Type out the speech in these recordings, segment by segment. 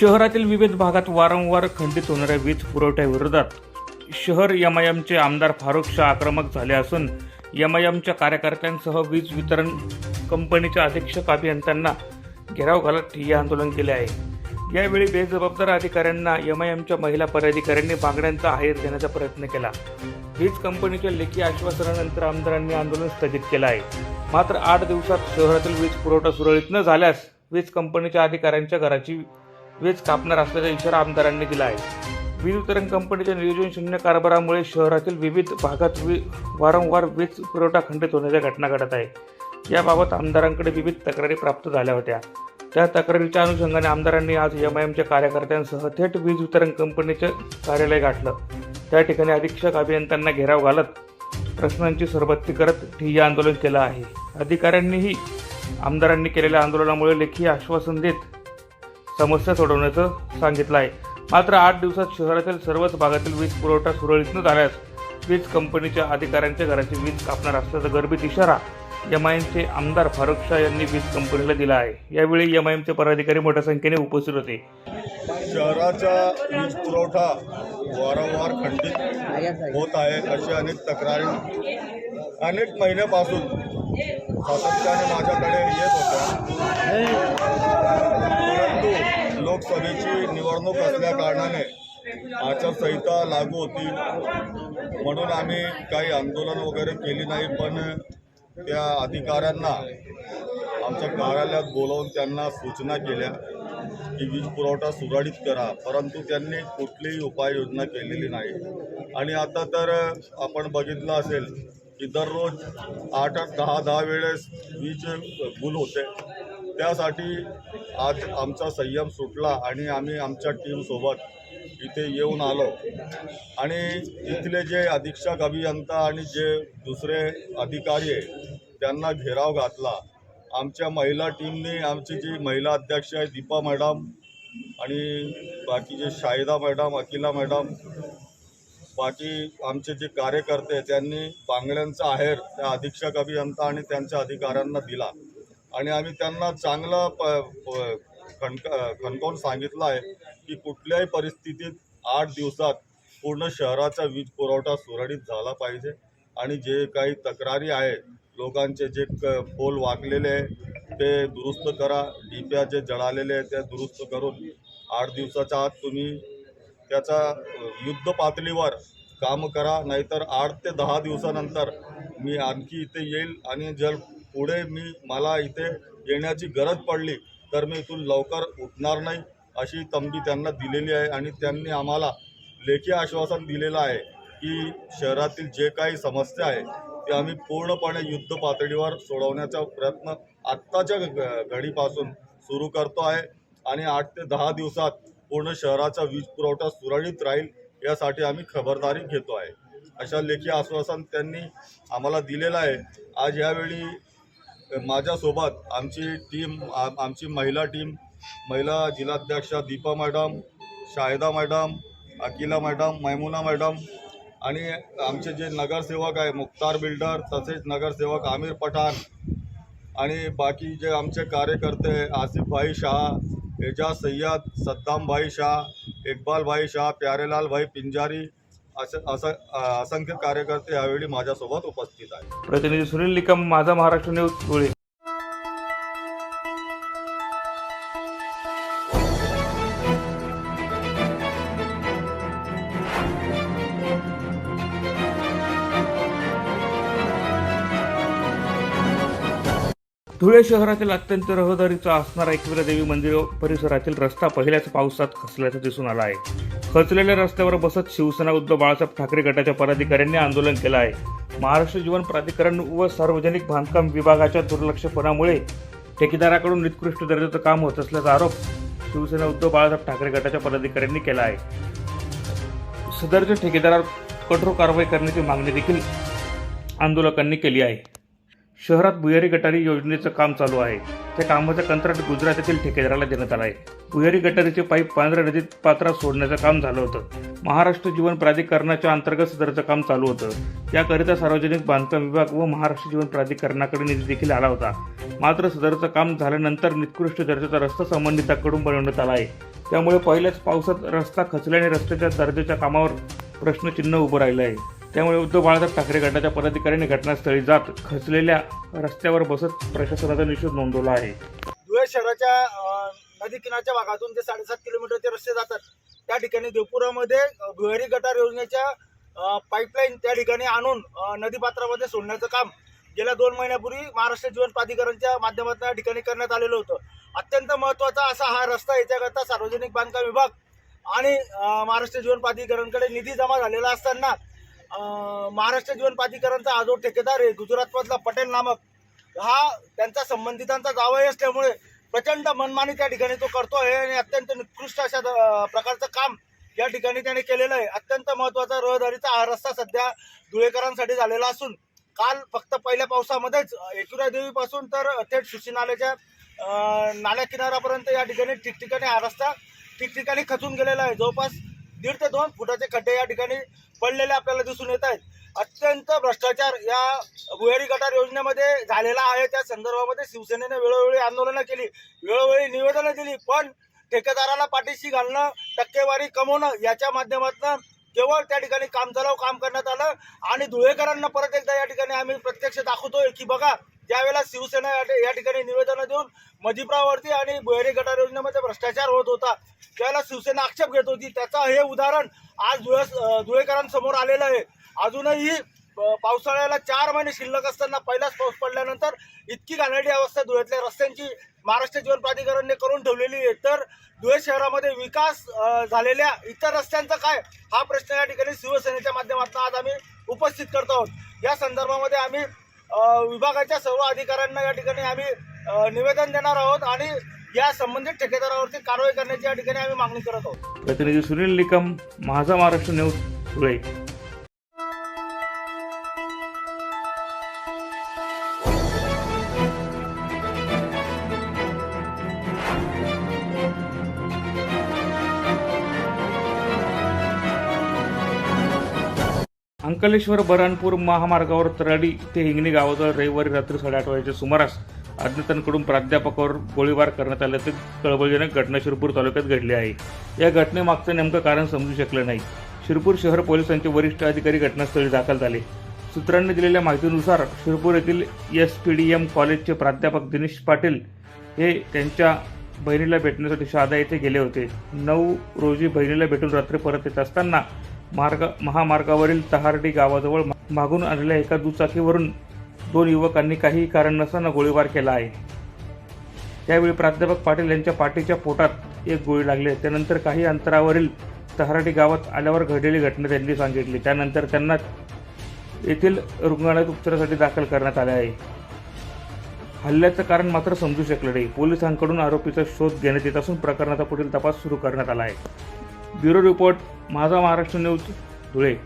शहरातील विविध भागात वारंवार खंडित होणाऱ्या वीज पुरवठ्याविरोधात शहर एमआयएमचे आमदार फारुख शाह आक्रमक झाले असून एमआयएमच्या कार्यकर्त्यांसह वीज वितरण कंपनीच्या अधीक्षक अभियंत्यांना घेराव घालत ठिय्या आंदोलन केले आहे. यावेळी बेजबाबदार अधिकाऱ्यांना एमआयएमच्या महिला पदाधिकाऱ्यांनी मागण्यांचा आहेर देण्याचा प्रयत्न केला. वीज कंपनीच्या लेखी आश्वासनानंतर आमदारांनी आंदोलन स्थगित केलं आहे. मात्र आठ दिवसात शहरातील वीज पुरवठा सुरळीत न झाल्यास वीज कंपनीच्या अधिकाऱ्यांच्या घराची वीज कापणार असल्याचा इशारा आमदारांनी दिला आहे. वीज वितरण कंपनीच्या नियोजन शून्य कारभारामुळे शहरातील विविध भागात वी वारंवार वीज पुरवठा खंडित होण्याच्या घटना घडत आहे. याबाबत आमदारांकडे विविध तक्रारी प्राप्त झाल्या होत्या. त्या तक्रारीच्या अनुषंगाने आमदारांनी आज एम आय एमच्या कार्यकर्त्यांसह थेट वीज वितरण कंपनीचं कार्यालय गाठलं. त्या ठिकाणी अधीक्षक अभियंत्यांना घेराव घालत प्रश्नांची सरबत्ती करत ठिय्या आंदोलन केलं आहे. अधिकाऱ्यांनीही आमदारांनी केलेल्या आंदोलनामुळे लेखी आश्वासन देत समस्या सोडवण्याचं सांगितलं आहे. मात्र आठ दिवसात शहरातील सर्वच भागातील वीज पुरवठा सुरळीत न झाल्यास वीज कंपनीच्या अधिकाऱ्यांच्या घराची वीज कापणार असल्याचा गर्भित इशारा एम आयचे आमदार फारुख शाह यांनी वीज कंपनीला दिला आहे. यावेळी एम आयमचे पदाधिकारी मोठ्या संख्येने उपस्थित होते. शहराचा वीज पुरवठा वारंवार खंडित होत आहे अशी अनेक तक्रारी. अनेक महिन्यापासून सातत्याने माझ्याकडे येत होत्या. परंतु लोकसभेची निवडणूक असल्या कारणाने आचारसंहिता लागू होती. म्हणून आम्ही काही आंदोलन वगैरे केली नाही पण त्या अधिकाऱ्यांना आमच्या कार्यालयात बोलावून त्यांना सूचना केल्या की वीज पुरवठा सुरळीत करा परंतु त्यांनी कुठलीही उपाययोजना केलेली नाही. आणि आता तर आपण बघितलं असेल की दररोज आठ आठ दहा दहा वेळेस वीज गुल होते. त्यासाठी आज आमचा संयम सुटला आणि आम्ही आमच्या टीमसोबत इथे येऊन आलो. आणि इथले जे अधीक्षक अभियंता आणि जे दुसरे अधिकारी आहे त्यांना घेराव घातला. आमच्या महिला टीमने आमची जी महिला अध्यक्ष आहे दीपा मॅडम आणि बाकी जे शाहिदा मॅडम अकिला मॅडम बाकी आमचे जे कार्यकर्ते त्यांनी बांगड्यांचा आहेर त्या अधीक्षक अभियंता आणि त्यांच्या अधिकाऱ्यांना दिला. आणि आम्ही त्यांना चांगलं प प- खणक खणकावून सांगितलं आहे की कुठल्याही परिस्थितीत आठ दिवसात पूर्ण शहराचा वीज पुरवठा सुरळीत झाला पाहिजे आणि जे काही तक्रारी आहे लोकांचे जे क पोल वाकलेले आहे ते दुरुस्त करा. डिप्या जे जळालेले आहे ते दुरुस्त करून आठ दिवसाच्या आत तुम्ही त्याचा युद्ध पातळीवर काम करा. नाहीतर आठ ते दहा दिवसानंतर मी आणखी इथे येईल आणि जर पुढे मी मला इथे येण्याची गरज पडली तर मी इथून लवकर उठणार नाही अशी तंबी त्यांना दिलेली आहे आणि त्यांनी आम्हाला लेखी आश्वासन दिलेलं आहे की शहरातील जे काही समस्या आहे ते आम्ही पूर्णपणे युद्ध पातळीवर सोडवण्याचा प्रयत्न आत्ताच्या घडीपासून सुरू करतो आहे आणि आठ ते दहा दिवसात पूर्ण शहराचा वीज पुरवठा सुरळीत राहील यासाठी आम्ही खबरदारी घेतो आहे. अशा लेखी आश्वासन त्यांनी आम्हाला दिलेलं आहे. आज यावेळी माझ्यासोबत आमची टीम आमची महिला टीम महिला जिल्हाध्यक्षा Deepa madam Shahida madam Akila madam Maimuna madam आणि आमचे जे नगरसेवक आहे मुख्तार बिल्डर तसेच नगरसेवक आमिर पठाण आणि बाकी जे आमचे कार्यकर्ते आसिफभाई शाह एजाज सय्यद सद्दामभाई शाह इकबालभाई शाह प्यारेलाल भाई पिंजारी असंख्य कार्यकर्ते यावेळी माझ्यासोबत उपस्थित आहेत. प्रतिनिधी सुनील निकम माझा महाराष्ट्र न्यूज धुळे. धुळे शहरातील अत्यंत रहदारीचा असणारा एकविरा देवी मंदिर परिसरातील रस्ता पहिल्याच पावसात खचल्याचं दिसून आला आहे. खचलेल्या रस्त्यावर बसत शिवसेना उद्धव बाळासाहेब ठाकरे गटाच्या पदाधिकाऱ्यांनी आंदोलन केलं आहे. महाराष्ट्र जीवन प्राधिकरण व सार्वजनिक बांधकाम विभागाच्या दुर्लक्षपणामुळे ठेकेदाराकडून निकृष्ट दर्जाचं काम होत असल्याचा आरोप शिवसेना उद्धव बाळासाहेब ठाकरे गटाच्या पदाधिकाऱ्यांनी केला आहे. सदरच्या ठेकेदारावर कठोर कारवाई करण्याची मागणी देखील आंदोलकांनी केली आहे. शहरात भुयारी गटारी योजनेचं काम चालू आहे. त्या कामाचं कंत्राट गुजरातेतील ठेकेदाराला देण्यात आलं आहे. भुयारी गटारीचे पाईप पांढऱ्या नदीत पात्रात सोडण्याचं काम झालं होतं. महाराष्ट्र जीवन प्राधिकरणाच्या अंतर्गत सदरचं काम चालू होतं. याकरिता सार्वजनिक बांधकाम विभाग व महाराष्ट्र जीवन प्राधिकरणाकडे निधी देखील आला होता. मात्र सदरचं काम झाल्यानंतर निकृष्ट दर्जाचा रस्ता संबंधिताकडून बनवण्यात आला आहे. त्यामुळे पहिल्याच पावसात रस्ता खचल्याने रस्त्याच्या दर्जाच्या कामावर प्रश्नचिन्ह उभं राहिलं आहे. त्यामुळे उद्धव बाळासाहेब ठाकरे गटाच्या पदाधिकाऱ्यांनी घटनास्थळी जात खचलेल्या रस्त्यावर बसत प्रशासनाचा निषेध नोंदवला आहे. धुळे शहराच्या नदी किनारच्या भागातून जे साडेसात किलोमीटरचे रस्ते जातात त्या ठिकाणी देवपुरामध्ये भुयारी गटार योजनेच्या पाईपलाईन त्या ठिकाणी आणून नदीपात्रामध्ये सोडण्याचं काम गेल्या दोन महिन्यापूर्वी महाराष्ट्र जीवन प्राधिकरणच्या माध्यमातून या ठिकाणी करण्यात आलेलं होतं. अत्यंत महत्त्वाचा असा हा रस्ता याच्याकरता सार्वजनिक बांधकाम विभाग आणि महाराष्ट्र जीवन प्राधिकरणकडे निधी जमा झालेला असताना महाराष्ट्र जीवन प्राधिकरणचा हा जो ठेकेदार आहे गुजरातमधला पटेल नामक. हा त्यांचा संबंधितांचा जावई असल्यामुळे प्रचंड मनमानी त्या ठिकाणी तो करतो आहे आणि अत्यंत निकृष्ट अशा प्रकारचं काम या ठिकाणी त्याने केलेलं आहे. अत्यंत महत्त्वाचा रहदारीचा हा रस्ता सध्या धुळेकरांसाठी झालेला असून काल फक्त पहिल्या पावसामध्येच एकुरा देवीपासून तर थेट सुशी नाल्याच्या नाल्या किनाऱ्यापर्यंत या ठिकाणी ठिकठिकाणी हा रस्ता ठिकठिकाणी खचून गेलेला आहे. जवळपास दीड ते दोन फुटाचे खड्डे या ठिकाणी पडलेले आपल्याला दिसून येत आहेत. अत्यंत भ्रष्टाचार या भुयारी गटार योजनेमध्ये झालेला आहे. त्या संदर्भामध्ये शिवसेनेने वेळोवेळी आंदोलनं केली वेळोवेळी निवेदनं दिली पण ठेकेदाराला पाठीशी घालणं टक्केवारी कमवणं याच्या माध्यमातून केवळ त्या ठिकाणी काम चालव काम करण्यात आलं आणि धुळेकरांना परत एकदा या ठिकाणी आम्ही प्रत्यक्ष दाखवतोय की बघा ज्यावेळेला शिवसेना या ठिकाणी निवेदनं देऊन मजिप्रावरती आणि बहिरी गटार योजनेमध्ये भ्रष्टाचार होत होता त्यावेळेला शिवसेना आक्षेप घेत होती. त्याचं हे उदाहरण आज धुळे धुळेकरांसमोर आलेलं आहे. अजूनही पावसाळ्याला चार महिने शिल्लक असताना पहिलाच पाऊस पडल्यानंतर इतकी घाणेरडी अवस्था धुळ्यातल्या रस्त्यांची महाराष्ट्र जीवन प्राधिकरणने करून ठेवलेली आहे. तर धुळे शहरामध्ये विकास झालेल्या इतर रस्त्यांचा काय? हा प्रश्न या ठिकाणी शिवसेनेच्या माध्यमातून आज आम्ही उपस्थित करत आहोत. या संदर्भामध्ये आम्ही विभागाच्या सर्व अधिकाऱ्यांना या ठिकाणी आम्ही निवेदन देणार आहोत आणि या संबंधित ठेकेदारावरती कारवाई करण्याची या ठिकाणी आम्ही मागणी करत आहोत. प्रतिनिधी सुनील निकम माझा महाराष्ट्र न्यूज धुळे. अंकलेश्वर बऱ्हाणपूर महामार्गावर तराडी ते हिंगणी गावाजवळ रविवारी रात्री साडेआठ वाजेच्या सुमारास अज्ञातांकडून प्राध्यापकावर गोळीबार करण्यात आल्याचे कळबळजनक घटना शिरपूर तालुक्यात घडली आहे. या घटनेमागचं नेमकं कारण समजू शकलं नाही. शिरपूर शहर पोलिसांचे वरिष्ठ अधिकारी घटनास्थळी दाखल झाले. सूत्रांनी दिलेल्या माहितीनुसार शिरपूर येथील एस पी डी एम कॉलेजचे प्राध्यापक दिनेश पाटील हे त्यांच्या बहिणीला भेटण्यासाठी शहादा येथे गेले होते. नऊ रोजी बहिणीला भेटून रात्री परत येत असताना मार्ग महामार्गावरील तहारडी गावाजवळ मागून आलेल्या एका दुचाकीवरून दोन युवकांनी काही कारण नसताना गोळीबार केला आहे. त्यावेळी प्राध्यापक पाटील यांच्या पाठीच्या पोटात एक गोळी लागली त्यानंतर काही अंतरावरील तहार्डी गावात आल्यावर घडलेली घटना त्यांनी सांगितली. त्यानंतर त्यांना येथील रुग्णालयात उपचारासाठी दाखल करण्यात आले आहे. हल्ल्याचं कारण मात्र समजू शकलं नाही. पोलिसांकडून आरोपीचा शोध घेण्यात येत असून प्रकरणाचा पुढील तपास सुरू करण्यात आला आहे. ब्युरो रिपोर्ट माझा महाराष्ट्र न्यूज धुळे.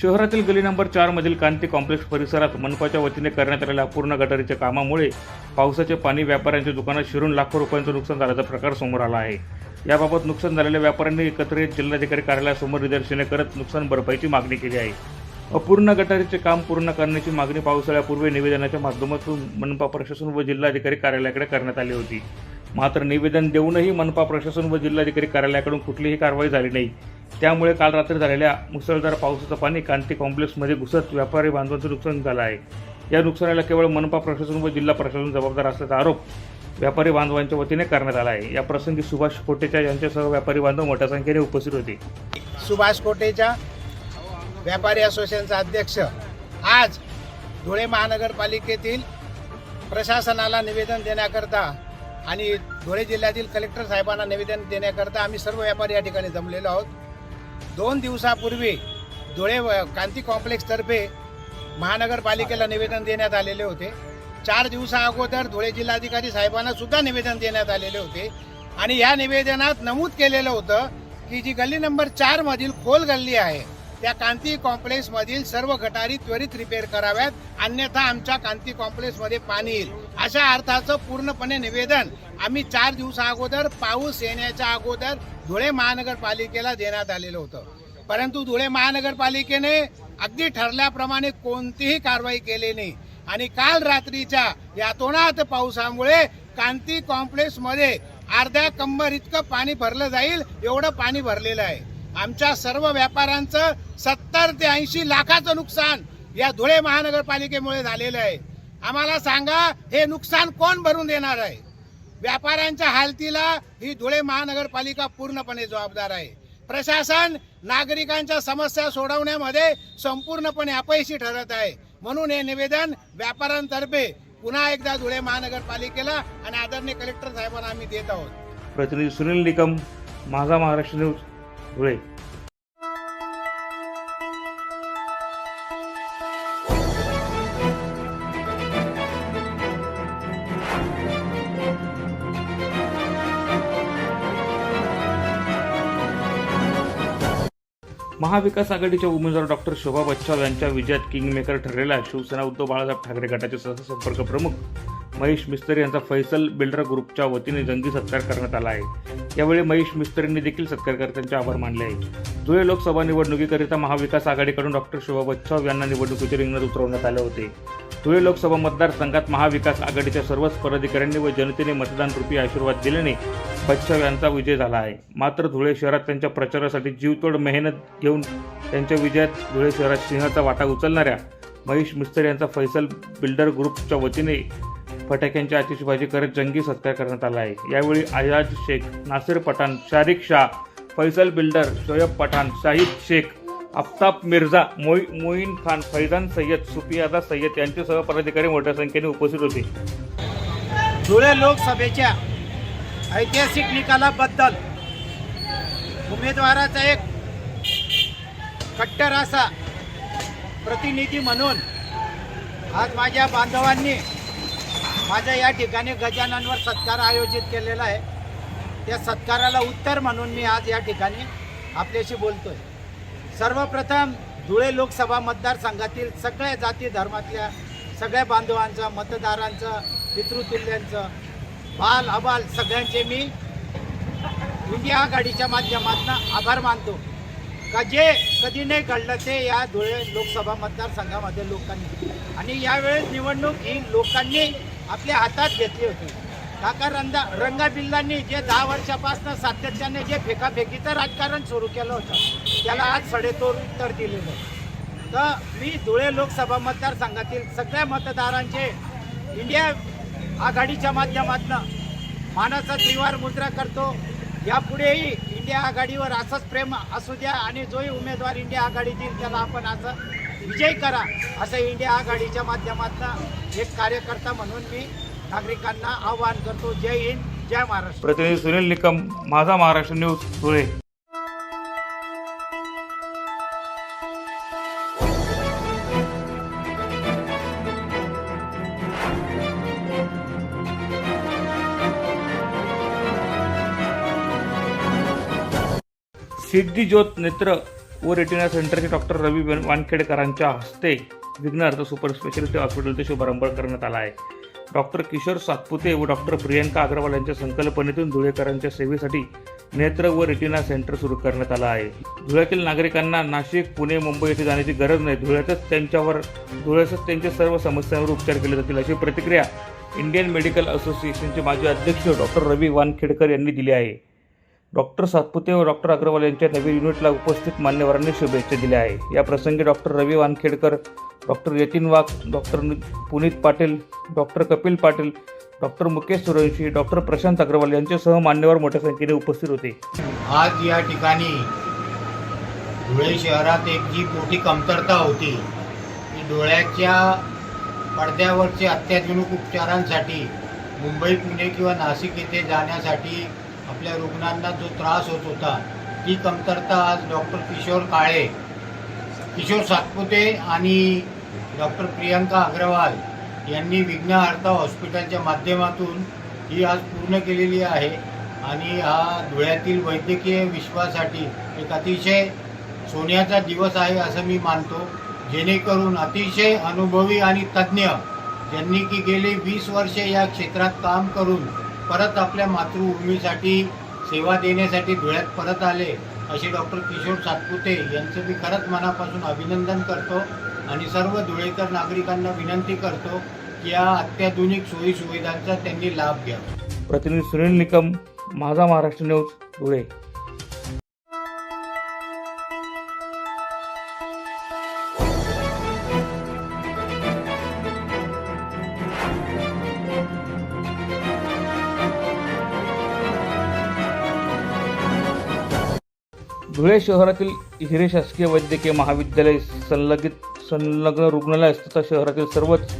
शहरातील गली नंबर चार मधील कांती कॉम्प्लेक्स परिसरात मनपाच्या वतीने करण्यात आलेल्या अपूर्ण गटारीच्या कामामुळे पावसाचे पाणी व्यापाऱ्यांच्या दुकानात शिरून लाखो रुपयांचं नुकसान झाल्याचा प्रकार समोर आला आहे. याबाबत नुकसान झालेल्या व्यापाऱ्यांनी एकत्र येत जिल्हाधिकारी कार्यालयासमोर निदर्शने करत नुकसान भरपाईची मागणी केली आहे. अपूर्ण गटारीचे काम पूर्ण करण्याची मागणी पावसाळ्यापूर्वी निवेदनाच्या माध्यमातून मनपा प्रशासन व जिल्हाधिकारी कार्यालयाकडे करण्यात आली होती. मात्र निवेदन देऊनही मनपा प्रशासन व जिल्हाधिकारी कार्यालयाकडून कुठलीही कारवाई झाली नाही. त्यामुळे काल रात्री झालेल्या मुसळधार पावसाचं पाणी कांती कॉम्प्लेक्समध्ये घुसत व्यापारी बांधवांचं नुकसान झालं आहे. या नुकसानाला केवळ मनपा प्रशासन व जिल्हा प्रशासन जबाबदार असल्याचा आरोप व्यापारी बांधवांच्या वतीने करण्यात आला आहे. या प्रसंगी सुभाष कोटेचा यांच्यासह व्यापारी बांधव मोठ्या संख्येने उपस्थित होते. सुभाष कोटेच्या व्यापारी असोसिएशनचा अध्यक्ष आज धुळे महानगरपालिकेतील प्रशासनाला निवेदन देण्याकरता आणि धुळे जिल्ह्यातील कलेक्टर साहेबांना निवेदन देण्याकरता आम्ही सर्व व्यापारी या ठिकाणी जमलेलो आहोत. दोन दिवसापूर्वी धुळे व- कांती कॉम्प्लेक्सतर्फे महानगरपालिकेला निवेदन देण्यात आलेले होते. चार दिवसा अगोदर धुळे जिल्हाधिकारी साहेबांना सुद्धा निवेदन देण्यात आलेले होते. आणि या निवेदनात नमूद केलेलं होतं की जी गल्ली नंबर चार मधील खोल गल्ली आहे त्या कांती कॉम्प्लेक्स मधील सर्व गटारी त्वरित रिपेअर कराव्यात अन्यथा आमच्या कांती कॉम्प्लेक्समध्ये पाणी येईल. अशा अर्थाचं पूर्णपणे निवेदन आम्ही चार दिवसा अगोदर पाऊस येण्याच्या अगोदर धुळे महानगरपालिकेला देण्यात आलेलं होतं. परंतु धुळे महानगरपालिकेने अगदी ठरल्याप्रमाणे कोणतीही कारवाई केली नाही. आणि काल रात्रीच्या या तोणात पावसामुळे कांती कॉम्प्लेक्समध्ये अर्ध्या कंबर इतकं पाणी भरलं जाईल एवढं पाणी भरलेलं आहे. आमच्या सर्व व्यापाऱ्यांचं सत्तर ते ऐंशी लाखाचं नुकसान या धुळे महानगरपालिकेमुळे झालेलं आहे. आम्हाला सांगा हे नुकसान कोण भरून देणार आहे? व्यापाऱ्यांच्या हालतीला ही धुळे महानगरपालिका पूर्णपणे जबाबदार आहे. प्रशासन नागरिकांच्या समस्या सोडवण्यामध्ये संपूर्णपणे अपयशी ठरत आहे. म्हणून हे निवेदन व्यापाऱ्यांतर्फे पुन्हा एकदा धुळे महानगरपालिकेला आणि आदरणीय कलेक्टर साहेबांना आम्ही देत आहोत. प्रतिनिधी सुनील निकम माझा महाराष्ट्र न्यूज धुळे. महाविकास आघाडीच्या उमेदवार डॉक्टर शोभा बच्छाव यांच्या विजयात किंगमेकर ठरलेला शिवसेना उद्धव बाळासाहेब ठाकरे गटाचे सहसंपर्क प्रमुख महेश मिस्त्री यांचा फैसल बिल्डर ग्रुपच्या वतीने जंगी सत्कार करण्यात आला आहे. यावेळी महेश मिस्त्रींनी देखील सत्कारकर्त्यांचे आभार मानले आहे धुळे लोकसभा निवडणुकीकरिता महाविकास आघाडीकडून डॉक्टर शोभा बच्चाव यांना निवडणुकीचे रिंगणात उतरवण्यात आले होते. धुळे लोकसभा मतदारसंघात महाविकास आघाडीच्या सर्वच पदाधिकाऱ्यांनी व जनतेने मतदानरूपी आशीर्वाद दिल्याने बच्छाव यांचा विजय झाला आहे. मात्र धुळे शहरात त्यांच्या प्रचारासाठी जीवतोड मेहनत घेऊन त्यांच्या विजयात धुळे शहरात सिंहाचा वाटा उचलणाऱ्या महेश मिस्त्री यांचा फैसल बिल्डर ग्रुपच्या वतीने फटाक्यांची आतिषबाजी करत जंगी सत्कार करण्यात आला आहे. यावेळी आयाज शेख नासिर पठाण शारिक शाह फैसल बिल्डर शोएब पठाण शाहिद शेख आफताब मिर्झा मोई मोईन खान फैजान सय्यद सुफियादा सय्यद यांच्यासह पदाधिकारी मोठ्या संख्येने उपस्थित होते. धुळे लोकसभेच्या ऐतिहासिक निकालाबद्दल उमेदवाराचा एक कट्टर असा प्रतिनिधी म्हणून आज माझ्या बांधवांनी माझ्या या ठिकाणी गजाननवर सत्कार आयोजित केलेला आहे. त्या सत्काराला उत्तर म्हणून मी आज या ठिकाणी आपल्याशी बोलतोय. सर्वप्रथम धुळे लोकसभा मतदारसंघातील सगळ्या जाती धर्मातल्या सगळ्या बांधवांचं मतदारांचं पितृतुल्यांचं बाल अबाल सगळ्यांचे मी इंडिया आघाडीच्या माध्यमातून आभार मानतो. का जे कधी नाही घडलं ते या धुळे लोकसभा मतदारसंघामध्ये लोकांनी. आणि यावेळेस निवडणूक ही लोकांनी आपल्या हातात घेतली होती. काका रंगा रंगाबिल्लांनी जे दहा वर्षापासून सातत्याने जे फेकाफेकीचं राजकारण सुरू केलं होतं त्याला आज सडेतोड उत्तर दिलेलं तर मी धुळे लोकसभा मतदारसंघातील सगळ्या मतदारांचे इंडिया आघाडीच्या माध्यमातून मानाचा त्रिवार मुद्रा करतो. यापुढेही इंडिया आघाडीवर असंच प्रेम असू द्या आणि जोही उमेदवार इंडिया आघाडी देईल त्याला आपण असं विजय करा असं इंडिया आघाडीच्या माध्यमातून एक कार्यकर्ता म्हणून मी नागरिकांना आवाहन करतो. जय हिंद जय महाराष्ट्र. प्रतिनिधी सुनील निकम माझा महाराष्ट्र न्यूज धुळे. सिद्धीज्योत नेत्र व रेटिना सेंटरचे डॉक्टर रवी वानखेडकरांच्या हस्ते विघ्नार्थ सुपर स्पेशालिटी हॉस्पिटलचा शुभारंभ करण्यात आला आहे. डॉक्टर किशोर सातपुते व डॉक्टर प्रियंका अग्रवाल यांच्या संकल्पनेतून धुळेकरांच्या सेवेसाठी नेत्र व रेटिना सेंटर सुरू करण्यात आलं आहे. धुळ्यातील नागरिकांना नाशिक पुणे मुंबई येथे जाण्याची गरज नाही. धुळ्यातच त्यांच्यावर धुळ्यातच त्यांच्या सर्व समस्यांवर उपचार केले जातील अशी प्रतिक्रिया इंडियन मेडिकल असोसिएशनचे माजी अध्यक्ष डॉक्टर रवी वानखेडकर यांनी दिली आहे. डॉक्टर सातपुते व डॉक्टर अग्रवाल यांच्या नवीन युनिटला उपस्थित मान्यवरांनी शुभेच्छा दिल्या आहे या प्रसंगी doctor Ravi Wankhedkar doctor Yatin Wagh doctor Puneet Patil doctor Kapil Patil doctor Mukesh Survanshi doctor Prashant Agrawal यांच्यासह मान्यवर मोठ्या संख्येने उपस्थित होते. आज या ठिकाणी धुळे शहरात एक जी मोठी कमतरता होती की डोळ्याच्या पडद्यावरचे अत्याधुनिक उपचारांसाठी मुंबई पुणे किंवा नाशिक येथे जाण्यासाठी आपल्या रुग्णांना जो त्रास होत होता ती कमतरता आज डॉक्टर किशोर काळे किशोर सातपुते आणि डॉक्टर प्रियंका अग्रवाल यांनी विघ्नहर्ता हॉस्पिटलच्या माध्यमातून ही आज पूर्ण केलेली आहे. आणि हा धुळ्यातील वैद्यकीय विश्वासाठी एक अतिशय सोन्याचा दिवस आहे असं मी मानतो. जेणेकरून अतिशय अनुभवी आणि तज्ज्ञ ज्यांनी की गेले वीस वर्षे या क्षेत्रात काम करून परत आपल्या मातृभूमीसाठी सेवा देण्यासाठी धुळ्यात परत आले असे डॉक्टर किशोर सातपुते यांचं मी खरंच मनापासून अभिनंदन करतो आणि सर्व धुळेकर नागरिकांना विनंती करतो की या अत्याधुनिक सोयी सुविधांचा त्यांनी लाभ घ्यावा प्रतिनिधी सुनील निकम माझा महाराष्ट्र न्यूज धुळे. धुळे शहरातील हिरे शासकीय वैद्यकीय महाविद्यालय संलगित संलग्न रुग्णालय तथा शहरातील सर्वच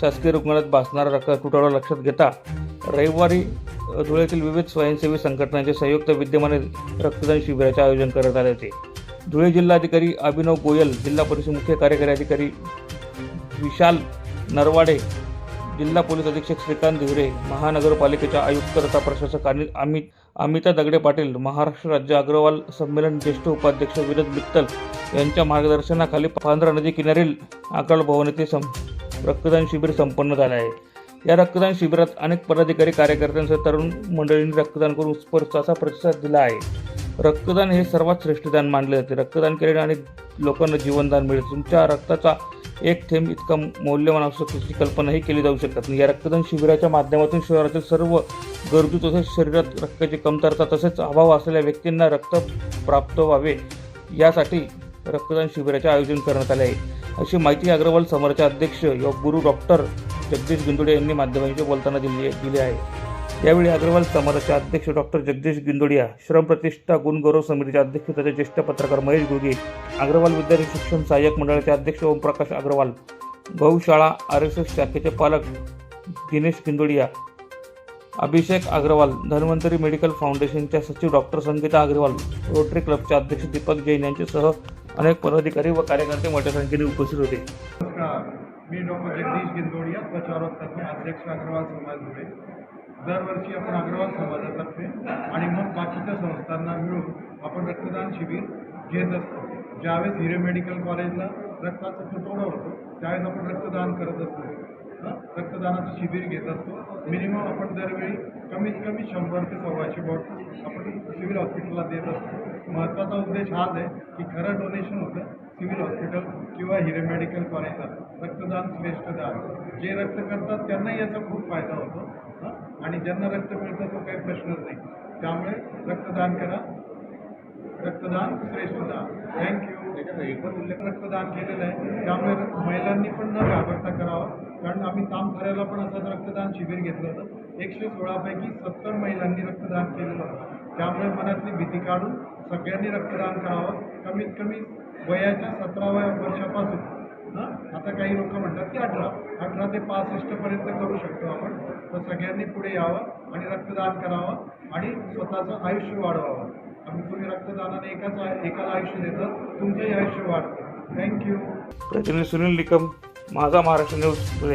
शासकीय रुग्णालयात भासणारा रक्त तुटवडा लक्षात घेता रविवारी धुळ्यातील विविध स्वयंसेवी संघटनांचे संयुक्त विद्यमाने रक्तदान शिबिराचे आयोजन करण्यात आले होते. धुळे जिल्हाधिकारी अभिनव गोयल जिल्हा परिषद मुख्य कार्यकारी अधिकारी विशाल नरवाडे जिल्हा पोलीस अधीक्षक श्रीकांत धिवरे महानगरपालिकेच्या आयुक्त तथा प्रशासक आणि अमित अमिता दगडे पाटील महाराष्ट्र राज्य अग्रवाल संमेलन ज्येष्ठ उपाध्यक्ष विनोद मित्तल यांच्या मार्गदर्शनाखाली पांढरा नदी किनारील आकाल भवन येथे सं रक्तदान शिबिर संपन्न झाले आहे. या रक्तदान शिबिरात अनेक पदाधिकारी कार्यकर्त्यांसह तरुण मंडळींनी रक्तदान करून उत्स्फूर्त प्रतिसाद दिला आहे. रक्तदान हे सर्वात श्रेष्ठ दान मानले जाते. रक्तदान केल्याने अनेक लोकांना जीवनदान मिळते तुमच्या रक्ताचा एक थेंब इतका मौल्यवान असतो त्याची कल्पनाही केली जाऊ शकत नाही. या रक्तदान शिबिराच्या माध्यमातून शहरातील सर्व गरजू तसेच शरीरात रक्ताची कमतरता तसेच अभाव असलेल्या व्यक्तींना रक्त प्राप्त व्हावे यासाठी रक्तदान शिबिराचे आयोजन करण्यात आले आहे. अशी माहिती अग्रवाल समोरचे अध्यक्ष योग गुरु डॉक्टर जगदीश गुंदुडे यांनी माध्यमांशी बोलताना दिली दिली आहे. यावेळी अग्रवाल समाजाचे अध्यक्ष डॉक्टर जगदीश गिंदोडिया श्रम प्रतिष्ठा गुणगौरव समितीचे अध्यक्ष तथा ज्येष्ठ पत्रकार महेश गुगे अग्रवाल विद्यार्थी शिक्षण सहाय्यक मंडळाचे अध्यक्ष ओमप्रकाश अग्रवाल गौशाळा आर एस एस शाखेचे पालक दिनेश गिंदोडिया अभिषेक अग्रवाल धन्वंतरी मेडिकल फाउंडेशनच्या सचिव डॉक्टर संगीता अग्रवाल रोटरी क्लबचे अध्यक्ष दीपक जैन यांच्यासह अनेक पदाधिकारी व कार्यकर्ते मोठ्या संख्येने उपस्थित होते. नमस्कार. मी डॉक्टर जगदीश गिंदोडिया त्वचारोग तज्ञ अध्यक्ष अग्रवाल समाज दरवर्षी आपण अग्रवाल समाजातर्फे आणि मग बाकीच्या संस्थांना मिळून आपण रक्तदान शिबिर घेत असतो. ज्यावेळेस हिरे मेडिकल कॉलेजला रक्ताचा तुटवडा होतो त्यावेळेस आपण रक्तदान करत असतो. रक्तदानाचं शिबिर घेत असतो. मिनिमम आपण दरवेळी कमीत कमी शंभर ते सव्वाशे बॉटल आपण सिव्हिल हॉस्पिटलला देत असतो. महत्त्वाचा उद्देश हाच आहे की खरं डोनेशन होतं सिव्हिल हॉस्पिटल किंवा हिरे मेडिकल कॉलेजला रक्तदान श्रेष्ठ दान जे रक्त करतात त्यांनाही याचा खूप फायदा होतो. आणि ज्यांना रक्त मिळतं तो काही प्रश्नच नाही. त्यामुळे रक्तदान करा. रक्तदान श्रेष्ठ दान. थँक्यू रक्तदान केलेलं आहे. त्यामुळे महिलांनी पण न घाबरता करावं. कारण आम्ही तामखऱ्याला पण असंच रक्तदान शिबिर घेतलं होतं. एकशे सोळापैकी सत्तर महिलांनी रक्तदान केलेलं होतं. त्यामुळे मनातली भीती काढून सगळ्यांनी रक्तदान करावं. कमीत कमी वयाच्या सतराव्या वर्षापासून? आता काही लोक म्हणतात की अठरा. अठरा ते पासष्टपर्यंत करू शकतो आपण. तर सगळ्यांनी पुढे यावं आणि रक्तदान करावं आणि स्वतःचं आयुष्य वाढवावं. आम्ही तुम्ही रक्तदानाने एकाच एकाला आयुष्य देतात तुमचंही आयुष्य वाढतं. थँक्यू प्रतिनिधी सुनील निकम माझा महाराष्ट्र न्यूज धुळे